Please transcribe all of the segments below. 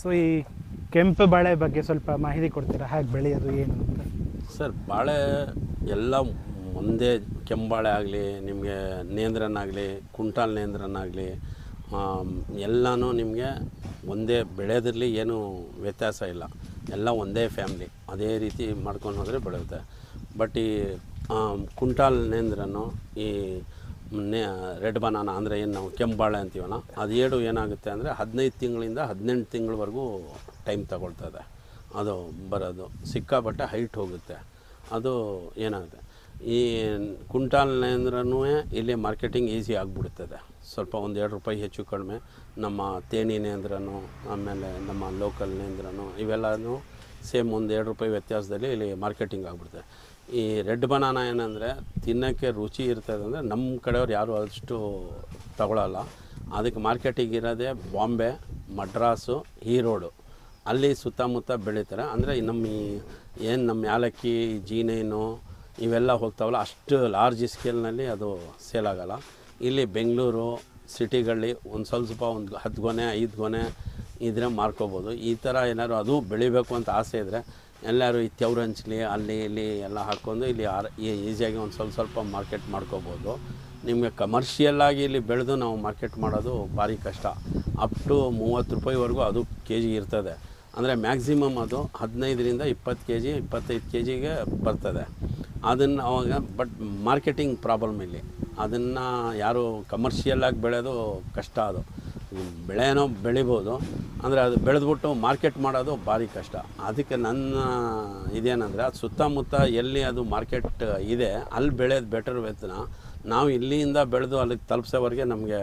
So ಈ ಕೆಂಪು ಬಾಳೆ ಬಗ್ಗೆ ಸ್ವಲ್ಪ ಮಾಹಿತಿ ಕೊಡ್ತೀರಾ? ಹಾಗೆ ಬೆಳೆಯೋದು, ಏನು ಸರ್, ಬಾಳೆ ಎಲ್ಲ ಒಂದೇ ಕೆಂಬಾಳೆ ಆಗಲಿ, ನಿಮಗೆ ನೇಂದ್ರನಾಗಲಿ ಕುಂಟಾಲ್ ನೇಂದ್ರನಾಗಲಿ ಎಲ್ಲನೂ ನಿಮಗೆ ಒಂದೇ ಬೆಳೆಯೋದ್ರಲ್ಲಿ ಏನು ವ್ಯತ್ಯಾಸ ಇಲ್ಲ. ಎಲ್ಲ ಒಂದೇ ಫ್ಯಾಮ್ಲಿ, ಅದೇ ರೀತಿ ಮಾಡ್ಕೊಂಡು ಹೋದರೆ ಬೆಳೆಯುತ್ತೆ. ಬಟ್ ಈ ಕುಂಟಾಲ್ ನೇಂದ್ರನು ಈ ನೇ ರೆಡ್ ಬನಾನ ಅಂದರೆ ಏನು ನಾವು ಕೆಂಬಾಳೆ ಅಂತೀವಲ್ಲ, ಅದು ಏಡು ಏನಾಗುತ್ತೆ ಅಂದರೆ ಹದಿನೈದು ತಿಂಗಳಿಂದ ಹದಿನೆಂಟು ತಿಂಗಳವರೆಗೂ ಟೈಮ್ ತಗೊಳ್ತದೆ ಅದು ಬರೋದು, ಸಿಕ್ಕಾಪಟ್ಟೆ ಹೈಟ್ ಹೋಗುತ್ತೆ. ಅದು ಏನಾಗುತ್ತೆ, ಈ ಕುಂಟಾಲ್ನೇಂದ್ರೂ ಇಲ್ಲಿ ಮಾರ್ಕೆಟಿಂಗ್ ಈಸಿ ಆಗಿಬಿಡ್ತದೆ. ಸ್ವಲ್ಪ ಒಂದು ಎರಡು ರೂಪಾಯಿ ಹೆಚ್ಚು ಕಡಿಮೆ, ನಮ್ಮ ತೇಣಿ ನೇಂದ್ರನು, ಆಮೇಲೆ ನಮ್ಮ ಲೋಕಲ್ ನೇಂದ್ರನು, ಇವೆಲ್ಲನೂ ಸೇಮ್ ಒಂದು ಎರಡು ರೂಪಾಯಿ ವ್ಯತ್ಯಾಸದಲ್ಲಿ ಇಲ್ಲಿ ಮಾರ್ಕೆಟಿಂಗ್ ಆಗಿಬಿಡುತ್ತೆ ಈ ರೆಡ್ ಬನಾನ ಏನಂದರೆ ತಿನ್ನೋಕ್ಕೆ ರುಚಿ ಇರ್ತದೆ ಅಂದರೆ ನಮ್ಮ ಕಡೆಯವ್ರು ಯಾರು ಅಷ್ಟು ತಗೊಳ್ಳಲ್ಲ ಅದಕ್ಕೆ ಮಾರ್ಕೆಟಿಗೆ ಇರೋದೇ ಬಾಂಬೆ, ಮಡ್ರಾಸು, ಈರೋಡು. ಅಲ್ಲಿ ಸುತ್ತಮುತ್ತ ಬೆಳೀತಾರೆ. ಅಂದರೆ ನಮ್ಮ ಈ ಏನು ನಮ್ಮ ಯಾಲಕ್ಕಿ, ಜೀನೇನು ಇವೆಲ್ಲ ಹೋಗ್ತಾವಲ್ಲ, ಅಷ್ಟು ಲಾರ್ಜ್ ಸ್ಕೇಲ್ನಲ್ಲಿ ಅದು ಸೇಲ್ ಆಗೋಲ್ಲ. ಇಲ್ಲಿ ಬೆಂಗಳೂರು ಸಿಟಿಗಳಲ್ಲಿ ಒಂದು ಸ್ವಲ್ಪ ಸ್ವಲ್ಪ ಒಂದು ಹತ್ತು ಗೊನೆ, ಐದು ಗೊನೆ ಇದ್ರೆ ಮಾರ್ಕೋಬೋದು. ಈ ಥರ ಏನಾದ್ರು ಅದು ಬೆಳಿಬೇಕು ಅಂತ ಆಸೆ ಇದ್ದರೆ ಎಲ್ಲರೂ ಈ ತೆವ್ರಂಚ್ಲಿ ಅಲ್ಲಿ ಇಲ್ಲಿ ಎಲ್ಲ ಹಾಕ್ಕೊಂಡು ಇಲ್ಲಿ ಆರ್ ಈಸಿಯಾಗಿ ಒಂದು ಸ್ವಲ್ಪ ಸ್ವಲ್ಪ ಮಾರ್ಕೆಟ್ ಮಾಡ್ಕೋಬೋದು. ನಿಮಗೆ ಕಮರ್ಷಿಯಲ್ಲಾಗಿ ಇಲ್ಲಿ ಬೆಳೆದು ನಾವು ಮಾರ್ಕೆಟ್ ಮಾಡೋದು ಭಾರಿ ಕಷ್ಟ. ಅಪ್ ಟು ಮೂವತ್ತು ರೂಪಾಯಿವರೆಗೂ ಅದು ಕೆ ಜಿ ಇರ್ತದೆ. ಅಂದರೆ ಮ್ಯಾಕ್ಸಿಮಮ್ ಅದು ಹದಿನೈದರಿಂದ ಇಪ್ಪತ್ತು ಕೆ ಜಿ ಇಪ್ಪತ್ತೈದು ಕೆ ಜಿಗೆ ಬರ್ತದೆ. ಅದನ್ನು ಅವಾಗ ಬಟ್ ಮಾರ್ಕೆಟಿಂಗ್ ಪ್ರಾಬ್ಲಮ್ ಇಲ್ಲಿ. ಅದನ್ನು ಯಾರು ಕಮರ್ಷಿಯಲ್ಲಾಗಿ ಬೆಳೆಯೋದು ಕಷ್ಟ ಅದು. ಬೆಳೆನೋ ಬೆಳಿಬೋದು. ಅಂದರೆ ಅದು ಬೆಳೆದ್ಬಿಟ್ಟು ಮಾರ್ಕೆಟ್ ಮಾಡೋದು ಭಾರಿ ಕಷ್ಟ. ಅದಕ್ಕೆ ನನ್ನ ಇದೇನಂದರೆ, ಅದು ಸುತ್ತಮುತ್ತ ಎಲ್ಲಿ ಅದು ಮಾರ್ಕೆಟ್ ಇದೆ, ಅಲ್ಲಿ ಬೆಳೆಯೋದು ಬೆಟರ್ ವೆತ್ನ. ನಾವು ಇಲ್ಲಿಂದ ಬೆಳೆದು ಅಲ್ಲಿಗೆ ತಲುಪಿಸೋವರೆಗೆ ನಮಗೆ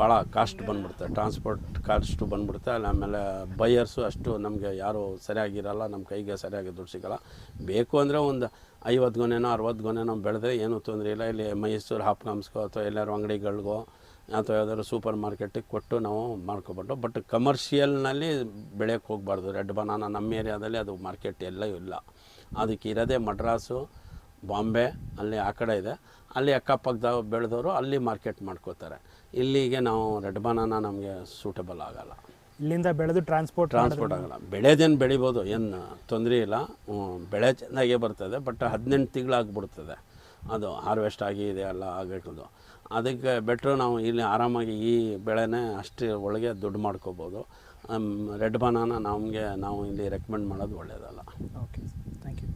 ಭಾಳ ಕಾಸ್ಟ್ ಬಂದ್ಬಿಡುತ್ತೆ. ಟ್ರಾನ್ಸ್ಪೋರ್ಟ್ ಕಾಸ್ಟು ಬಂದ್ಬಿಡುತ್ತೆ. ಅಲ್ಲಿ ಆಮೇಲೆ ಬೈಯರ್ಸು ಅಷ್ಟು ನಮಗೆ ಯಾರು ಸರಿಯಾಗಿರಲ್ಲ ನಮ್ಮ ಕೈಗೆ ಸರಿಯಾಗಿ ದುಡ್ಡು ಸಿಗಲ್ಲ. ಬೇಕು ಅಂದರೆ ಒಂದು ಐವತ್ತು ಗೊನೆನೋ, ಅರವತ್ತು ಗೊನೆನೋ ಬೆಳೆದ್ರೆ ಏನೂ ತೊಂದರೆ ಇಲ್ಲ. ಇಲ್ಲಿ ಮೈಸೂರು ಹಾಪ್ಕಾಮ್ಸ್ಗೋ ಅಥವಾ ಎಲ್ಲರೂ ಅಂಗಡಿಗಳಿಗೋ ಅಥವಾ ಯಾವ್ದಾದ್ರು ಸೂಪರ್ ಮಾರ್ಕೆಟಿಗೆ ಕೊಟ್ಟು ನಾವು ಮಾಡ್ಕೊಬೋದು ಬಟ್ ಕಮರ್ಷಿಯಲ್ನಲ್ಲಿ ಬೆಳೆಯೋಕ್ಕೆ ಹೋಗ್ಬಾರ್ದು. ರೆಡ್ ಬನಾನ ನಮ್ಮ ಏರಿಯಾದಲ್ಲಿ ಅದು ಮಾರ್ಕೆಟ್ ಎಲ್ಲ ಇಲ್ಲ. ಅದಕ್ಕೆ ಇರೋದೇ ಮಡ್ರಾಸು ಬಾಂಬೆ, ಅಲ್ಲಿ ಆ ಕಡೆ ಇದೆ. ಅಲ್ಲಿ ಅಕ್ಕಪಕ್ಕದ ಬೆಳೆದವರು ಅಲ್ಲಿ ಮಾರ್ಕೆಟ್ ಮಾಡ್ಕೋತಾರೆ. ಇಲ್ಲಿಗೆ ನಾವು ರೆಡ್ ಬನಾನ ನಮಗೆ ಸೂಟಬಲ್ ಆಗಲ್ಲ. ಇಲ್ಲಿಂದ ಬೆಳೆದು ಟ್ರಾನ್ಸ್ಪೋರ್ಟ್ ಟ್ರಾನ್ಸ್ಪೋರ್ಟ್ ಆಗಲ್ಲ. ಬೆಳೆದೇನು ಬೆಳಿಬೋದು ಏನು ತೊಂದರೆ ಇಲ್ಲ. ಬೆಳೆ ಚೆನ್ನಾಗೇ ಬರ್ತದೆ ಬಟ್ ಹದಿನೆಂಟು ತಿಂಗಳಾಗ್ಬಿಡ್ತದೆ. ಅದು ಹಾರ್ವೆಸ್ಟ್ ಆಗಿ ಇದೆ ಎಲ್ಲ ಆಗಿಟ್ಟದು ಅದಕ್ಕೆ ಬೆಟ್ರು ನಾವು ಇಲ್ಲಿ ಆರಾಮಾಗಿ ಈ ಬೆಳೆನೇ ಅಷ್ಟು ಒಳಗೆ ದುಡ್ಡು ಮಾಡ್ಕೋಬೋದು. ರೆಡ್ ಬನಾನ ನಮಗೆ ನಾವು ಇಲ್ಲಿ ರೆಕಮೆಂಡ್ ಮಾಡೋದು ಒಳ್ಳೆಯದಲ್ಲ ಓಕೆ ಥ್ಯಾಂಕ್ ಯು